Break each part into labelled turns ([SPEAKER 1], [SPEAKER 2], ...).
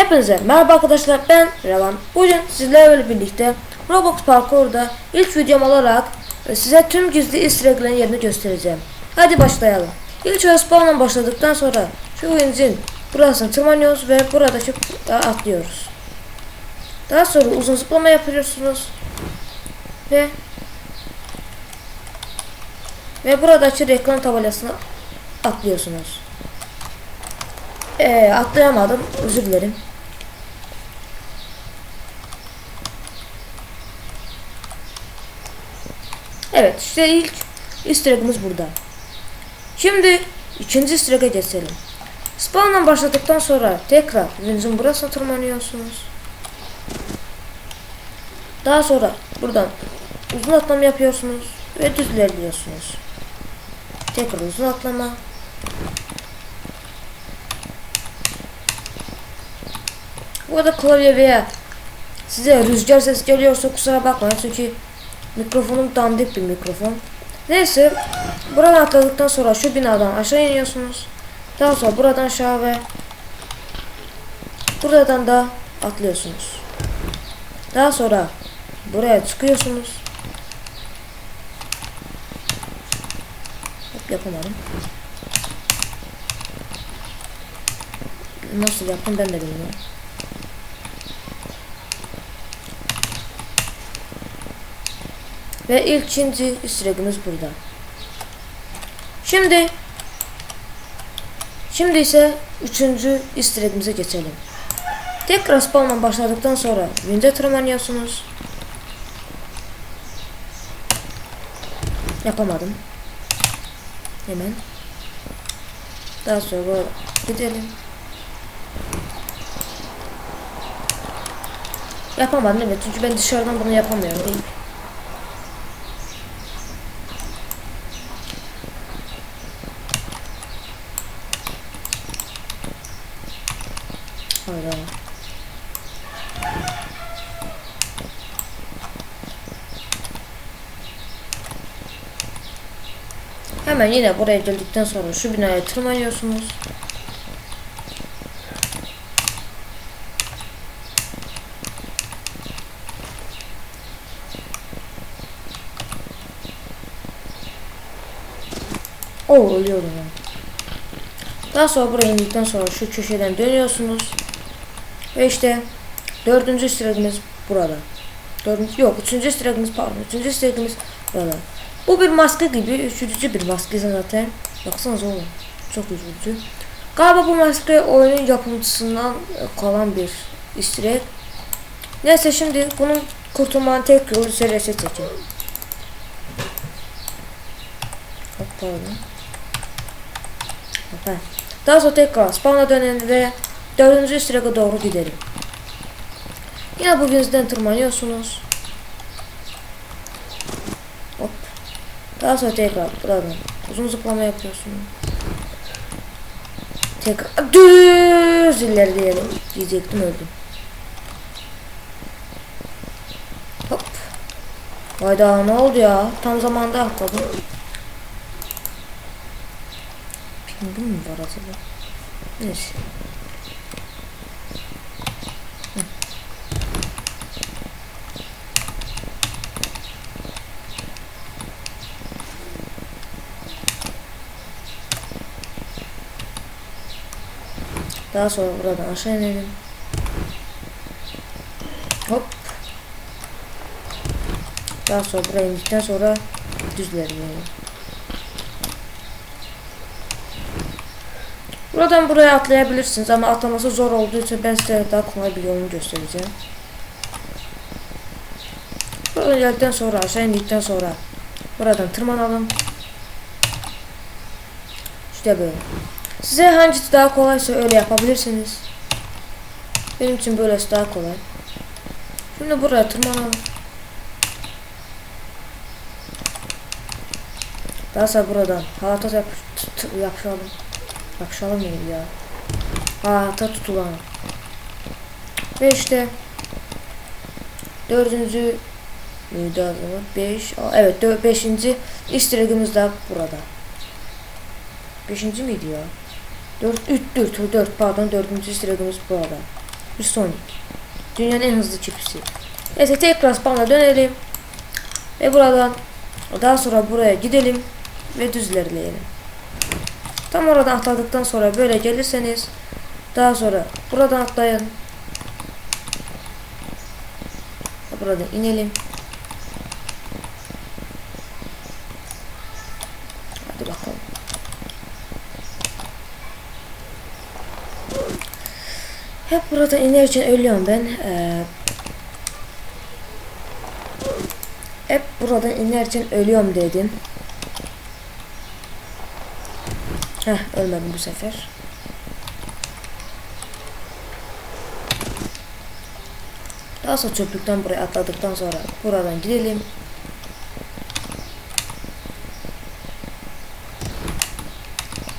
[SPEAKER 1] Hepinize merhaba arkadaşlar ben Revan. Bugün sizlerle birlikte Roblox parkurda ilk videom olarak e, size tüm gizli easter yerini göstereceğim. Hadi başlayalım. İlk respawn'dan başladıktan sonra şu oyuncun burasını tırmanıyoruz ve buradaki atlıyoruz. Daha sonra uzun zıplama yapıyorsunuz ve ve buradaki reklam tabelasına atlıyorsunuz. Ee, atlayamadım. Özür dilerim. Evet işte ilk easter burada. Şimdi ikinci easter egg'e geçelim. Spawn'dan başladıktan sonra tekrar evinizin burasına tırmanıyorsunuz. Daha sonra buradan uzun atlama yapıyorsunuz ve düz ilerliyorsunuz. Tekrar uzun atlama. Bu arada klavye veya size rüzgar sesi geliyorsa kusura bakmayın çünkü mikrofonum dandik bir mikrofon. Neyse buradan atladıktan sonra şu binadan aşağı iniyorsunuz. Daha sonra buradan aşağı ve buradan da atlıyorsunuz. Daha sonra buraya çıkıyorsunuz. Hop, yapamadım. Nasıl yaptım ben de bilmiyorum. Ve ilk ikinci easter burada. Şimdi Şimdi ise üçüncü easter egg'imize geçelim. Tekrar spawn'dan başladıktan sonra wind'e tırmanıyorsunuz. Yapamadım. Hemen. Daha sonra gidelim. Yapamadım evet çünkü ben dışarıdan bunu yapamıyorum Hayda. Hemen yine buraya geldikten sonra şu binaya tırmanıyorsunuz. Oo ölüyorum ben. Daha sonra buraya indikten sonra şu köşeden dönüyorsunuz. Ve işte dördüncü sıramız burada. Dördüncü yok üçüncü sıramız pardon üçüncü sıramız burada. Bu bir maske gibi üşütücü bir maske zaten. Baksanıza oğlum çok üşütücü. Galiba bu maske oyunun yapımcısından kalan bir istirek. Neyse şimdi bunun kurtulmanın tek yolu serese çekin. Hop pardon. Daha sonra tekrar spawn'a dönelim ve dördüncü sıraya doğru gidelim. Yine bu yüzden tırmanıyorsunuz. Hop. Daha sonra tekrar buradan uzun zıplama yapıyorsunuz. Tekrar düz ilerleyelim diyecektim öldüm. Hop. Hayda ne oldu ya? Tam zamanda atladım. Pingim mi var acaba? Neyse. Daha sonra buradan aşağı inelim. Hop. Daha sonra buraya indikten sonra düzlerim yani. Buradan buraya atlayabilirsiniz ama atlaması zor olduğu için ben size daha kolay bir yolunu göstereceğim. Buradan geldikten sonra aşağı indikten sonra buradan tırmanalım. İşte böyle. Size hangisi daha kolaysa öyle yapabilirsiniz. Benim için böylesi daha kolay. Şimdi buraya tırmanalım. Daha sonra buradan halata yap yapışalım. Yapışalım neydi ya? Halata tutulan. Ve işte dördüncü adamı? Beş. Evet dö beşinci easter egg'imiz burada. Beşinci miydi ya? Dört, üç, dört, dört pardon dördüncü easter egg'imiz burada. bir Sonic. Dünyanın en hızlı çipisi. Neyse tekrar spawn'a dönelim. Ve buradan daha sonra buraya gidelim ve düz ilerleyelim. Tam oradan atladıktan sonra böyle gelirseniz daha sonra buradan atlayın. Buradan inelim. Hadi bakalım. Hep burada inerken ölüyorum ben. Ee, hep buradan inerken ölüyorum dedim. Heh ölmedim bu sefer. Daha sonra çöplükten buraya atladıktan sonra buradan gidelim.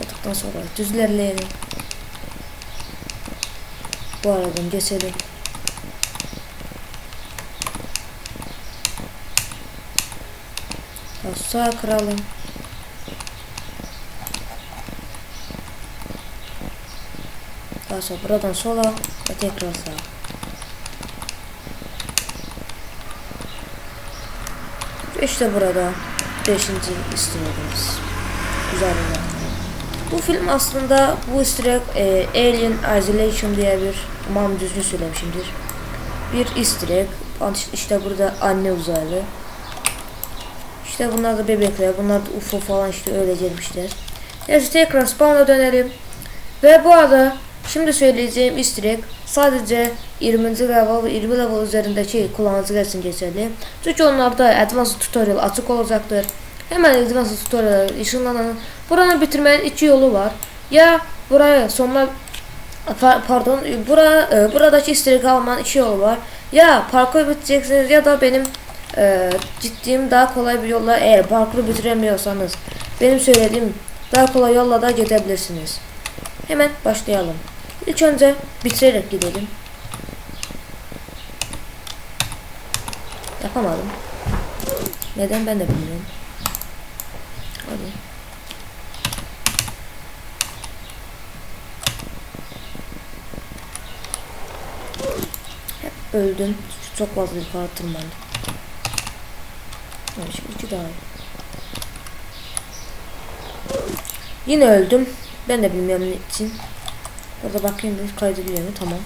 [SPEAKER 1] Atladıktan sonra düzlerleyelim. Bu aradan geçelim. Sağ kıralım. Daha sonra buradan sola ve tekrar sağa. İşte burada 5. istirahimiz. Güzel bir. Bu film aslında bu istirek e, Alien Isolation diye bir umarım düzgün söylemişimdir. Bir istirek. İşte burada anne uzaylı. İşte bunlar da bebekler. Bunlar da UFO falan işte öyle gelmişler. Neyse tekrar spawn'a dönelim. Ve bu arada şimdi söyleyeceğim istirek sadece 20. level ve 20 level üzerindeki kullanıcılar için geçerli. Çünkü onlarda advanced tutorial açık olacaktır. Hemen advanced tutorial ışınlanın. Buranı bitirmenin iki yolu var. Ya buraya sonuna Pa- pardon bura, e, buradaki istirek almanın iki yolu var. Ya parkur biteceksiniz ya da benim e, gittiğim daha kolay bir yolla eğer parkuru bitiremiyorsanız benim söylediğim daha kolay yolla da gidebilirsiniz. Hemen başlayalım. İlk önce bitirerek gidelim. Yapamadım. Neden ben de bilmiyorum. Hadi. Hep öldüm. Çok fazla yukarı tırmandım. Şimdi iki daha. Yine öldüm. Ben de bilmiyorum ne için. Orada bakayım bir kaydediliyor mu? Tamam.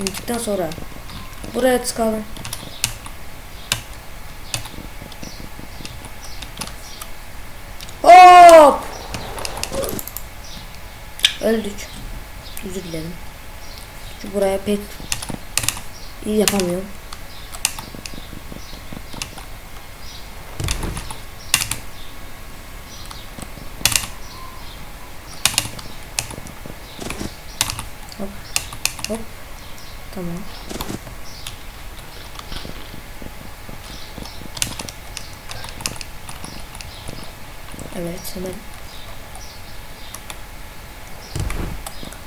[SPEAKER 1] İndikten sonra buraya çıkalım. Hop! Öldük. Özür dilerim. Çünkü buraya pek iyi yapamıyorum. Hop. Hop. Tamam. Evet hemen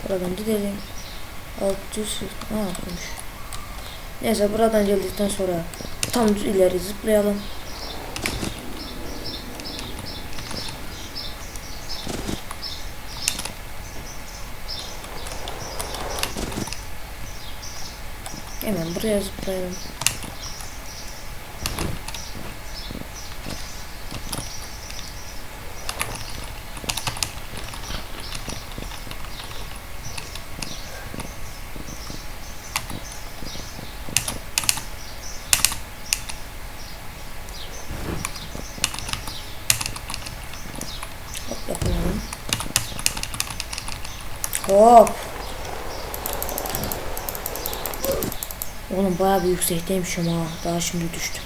[SPEAKER 1] Buradan gidelim. 600 Aa konuş. Neyse buradan geldikten sonra tam ileri zıplayalım. Hemen buraya zıplayalım. Hop yapalım. Hop. Oğlum bayağı bir yüksekteymişim ha. Daha şimdi düştüm.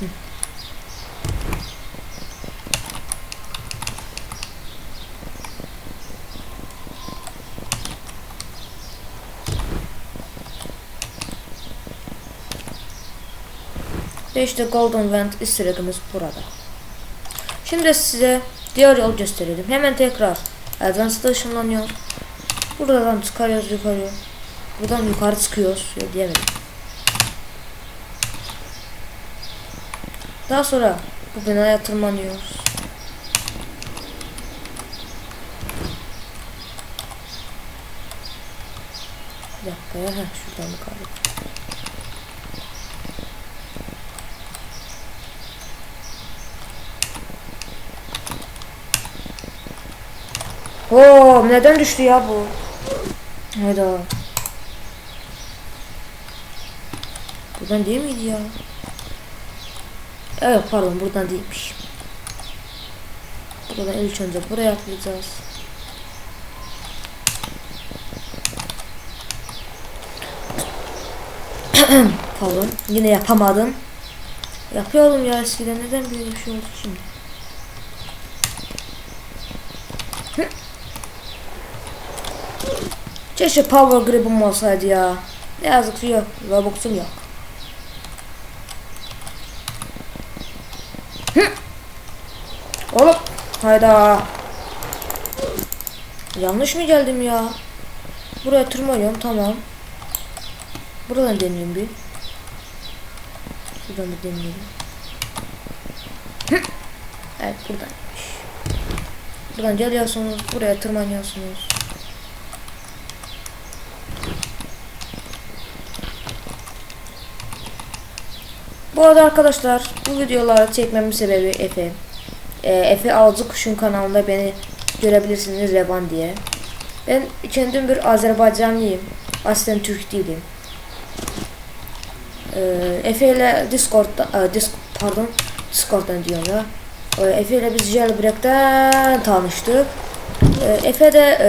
[SPEAKER 1] Hı. Ve işte Golden Vent istiragımız burada. Şimdi size diğer yol gösterelim. Hemen tekrar Advanced'a ışınlanıyor. Buradan çıkarıyoruz yukarı. Buradan yukarı çıkıyoruz. Yok diyemedim. Daha sonra bu binaya tırmanıyoruz. Bir dakika ya. Heh, şuradan yukarı. Oo, neden düştü ya bu? Hayda. Buradan değil miydi ya? Evet pardon buradan değilmiş. Buradan ilk önce buraya atlayacağız. pardon yine yapamadım. Yapıyordum ya eskiden neden böyle bir şey oldu şimdi? Keşke power grip'im olsaydı ya. Ne yazık ki yok. Robux'um yok. Hı. Oğlum. Hayda. Yanlış mı geldim ya? Buraya tırmanıyorum tamam. Buradan deneyeyim bir. Şuradan da deneyelim. Evet buradanmış. Buradan geliyorsunuz. Buraya tırmanıyorsunuz. Bu arada arkadaşlar bu videoları çekmemin sebebi Efe. Ee, Efe Alcı Kuş'un kanalında beni görebilirsiniz Revan diye. Ben kendim bir Azerbaycanlıyım. Aslen Türk değilim. Ee, Efe ile Discord'da, e, Dis pardon Discord'dan diyorum ya. Ee, Efe ile biz Jailbreak'ten tanıştık. Ee, Efe de e,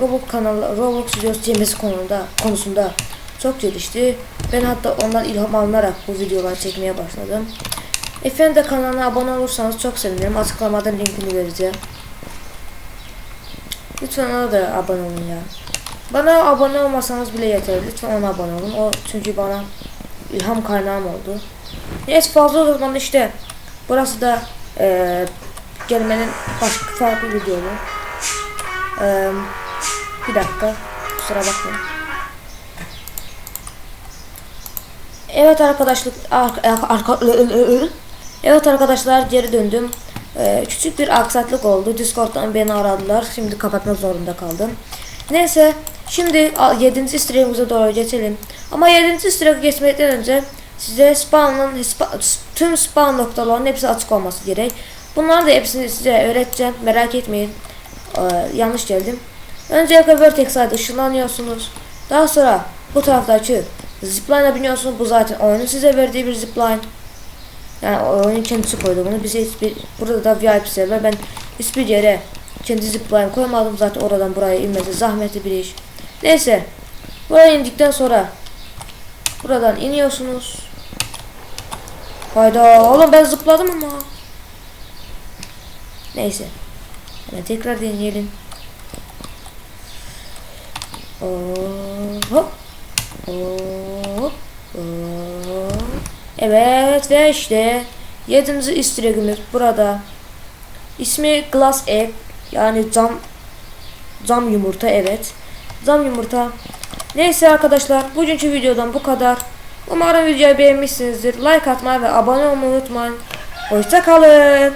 [SPEAKER 1] Roblox kanalı, Roblox videosu çekmesi konusunda, konusunda çok gelişti. Ben hatta ondan ilham alınarak bu videoları çekmeye başladım. Efendim de kanalına abone olursanız çok sevinirim. Açıklamadan linkini vereceğim. Lütfen ona da abone olun ya. Bana abone olmasanız bile yeter. Lütfen ona abone olun. O çünkü bana ilham kaynağım oldu. Neyse fazla uzatmadan işte. Burası da eee gelmenin başka farklı videosu. Eee bir dakika. Kusura bakmayın. Evet arkadaşlar ar- arka- Evet arkadaşlar geri döndüm. Ee, küçük bir aksaklık oldu. Discord'dan beni aradılar. Şimdi kapatmak zorunda kaldım. Neyse şimdi 7. streamimize doğru geçelim. Ama 7. stream'e geçmeden önce size spawn'ın spa- tüm spawn noktalarının hepsi açık olması gerek. Bunları da hepsini size öğreteceğim. Merak etmeyin. Ee, yanlış geldim. Öncelikle Vertex'e ışınlanıyorsunuz. Daha sonra bu taraftaki Zipline'a biniyorsunuz. Bu zaten oyunun size verdiği bir zipline. Yani oyunun kendisi koydu bunu. Bize hiçbir burada da VIP server. Ben hiçbir yere kendi zipline koymadım. Zaten oradan buraya inmesi zahmetli bir iş. Neyse. Buraya indikten sonra buradan iniyorsunuz. Hayda oğlum ben zıpladım ama. Neyse. Hemen tekrar deneyelim. Oo, hop. Hop. Evet ve işte yedinci easter egg'imiz burada. İsmi glass egg yani cam cam yumurta evet. Cam yumurta. Neyse arkadaşlar bugünkü videodan bu kadar. Umarım videoyu beğenmişsinizdir. Like atmayı ve abone olmayı unutmayın. Hoşça kalın.